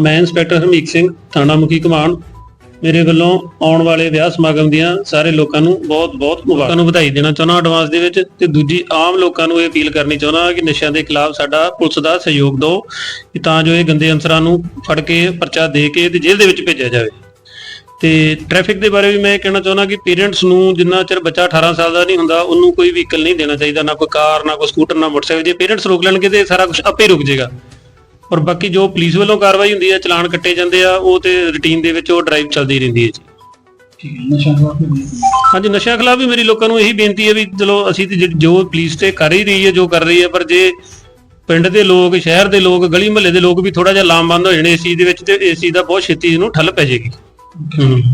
ਮੈਂ ਇੰਸਪੈਕਟਰ ਹਰਮੀਤ ਸਿੰਘ, ਥਾਣਾ ਮੁਖੀ ਕਮਾਨ। ਮੇਰੇ ਵੱਲੋਂ ਆਉਣ ਵਾਲੇ ਵਿਆਹ ਸਮਾਗਮ ਦੀਆਂ ਸਾਰੇ ਲੋਕਾਂ ਨੂੰ ਬਹੁਤ-ਬਹੁਤ ਮੁਬਾਰਕਾਂ। ਨੂੰ ਵਧਾਈ ਦੇਣਾ ਚਾਹੁੰਦਾ ਐਡਵਾਂਸ ਦੇ ਵਿੱਚ ਤੇ ਦੂਜੀ ਆਮ ਲੋਕਾਂ ਨੂੰ ਇਹ ਅਪੀਲ ਕਰਨੀ ਚਾਹੁੰਦਾ ਕਿ ਨਸ਼ਿਆਂ ਦੇ ਖਿਲਾਫ ਸਾਡਾ ਪੁਲਿਸ ਦਾ ਸਹਿਯੋਗ ਦਿਓ। ਤਾਂ ਜੋ ਇਹ ਗੰਦੇ ਅਨਸਰਾਂ ਨੂੰ ਫੜ ਕੇ ਪਰਚਾ ਦੇ ਕੇ ਤੇ ਜੇਲ੍ਹ ਦੇ ਵਿੱਚ ਭੇਜਿਆ ਜਾਵੇ। ਤੇ ਟ੍ਰੈਫਿਕ ਦੇ ਬਾਰੇ ਵੀ ਮੈਂ ਇਹ ਕਹਿਣਾ ਚਾਹੁੰਦਾ ਕਿ ਪੇਰੈਂਟਸ ਨੂੰ ਜਿੰਨਾ ਚਿਰ ਬੱਚਾ 18 ਸਾਲ ਦਾ ਨਹੀਂ ਹੁੰਦਾ ਉਹਨੂੰ ਕੋਈ ਵਹੀਕਲ ਨਹੀਂ ਦੇਣਾ ਚਾਹੀਦਾ ਨਾ ਕੋਈ ਕਾਰ ਨਾ ਕੋਈ ਸਕੂਟਰ ਨਾ ਮੋਟਰਸਾਈਕਲ। ਜੇ ਪੇਰੈਂਟਸ ਰੋਕ ਲੈਣਗੇ ਤੇ ਸਾਰਾ ਕੁਝ ਆਪੇ ਰੁਕ ਜਾਏਗਾ। ਔਰ ਬਾਕੀ ਜੋ ਪੁਲਿਸ ਵੱਲੋਂ ਕਾਰਵਾਈ ਹੁੰਦੀ ਹੈ ਚਲਾਨ ਕੱਟੇ ਜਾਂਦੇ ਆ ਉਹ ਤੇ ਰੁਟੀਨ ਦੇ ਵਿੱਚ ਉਹ ਡਰਾਈਵ ਚੱਲਦੀ ਰਹਿੰਦੀ ਹੈ ਜੀ। ਠੀਕ ਹੈ ਨਸ਼ਾ ਖਿਲਾਫ ਵੀ ਹਾਂਜੀ ਨਸ਼ਿਆਂ ਖਿਲਾਫ ਵੀ ਮੇਰੀ ਲੋਕਾਂ ਨੂੰ ਇਹੀ ਬੇਨਤੀ ਹੈ ਵੀ ਚਲੋ ਅਸੀਂ ਤੇ ਜਿ- ਜੋ ਪੁਲਿਸ ਤੇ ਕਰ ਹੀ ਰਹੀ ਹੈ ਜੋ ਕਰ ਰਹੀ ਹੈ ਪਰ ਜੇ ਪਿੰਡ ਦੇ ਲੋਕ ਸ਼ਹਿਰ ਦੇ ਲੋਕ ਗਲੀ ਮੁਹੱਲੇ ਦੇ ਲੋਕ ਵੀ ਥੋੜਾ ਜਿਹਾ ਲਾਮਬੰਦ ਹੋ ਜਾਣੇ ਇਸ ਚੀਜ਼ ਦੇ ਵਿੱਚ ਤੇ ਇਸ ਚੀਜ਼ ਦਾ ਬਹੁਤ ਛੇਤੀ ਇਹਨੂੰ ਠੱਲ ਪੈ ਜਾਏਗੀ। ਹੂੰ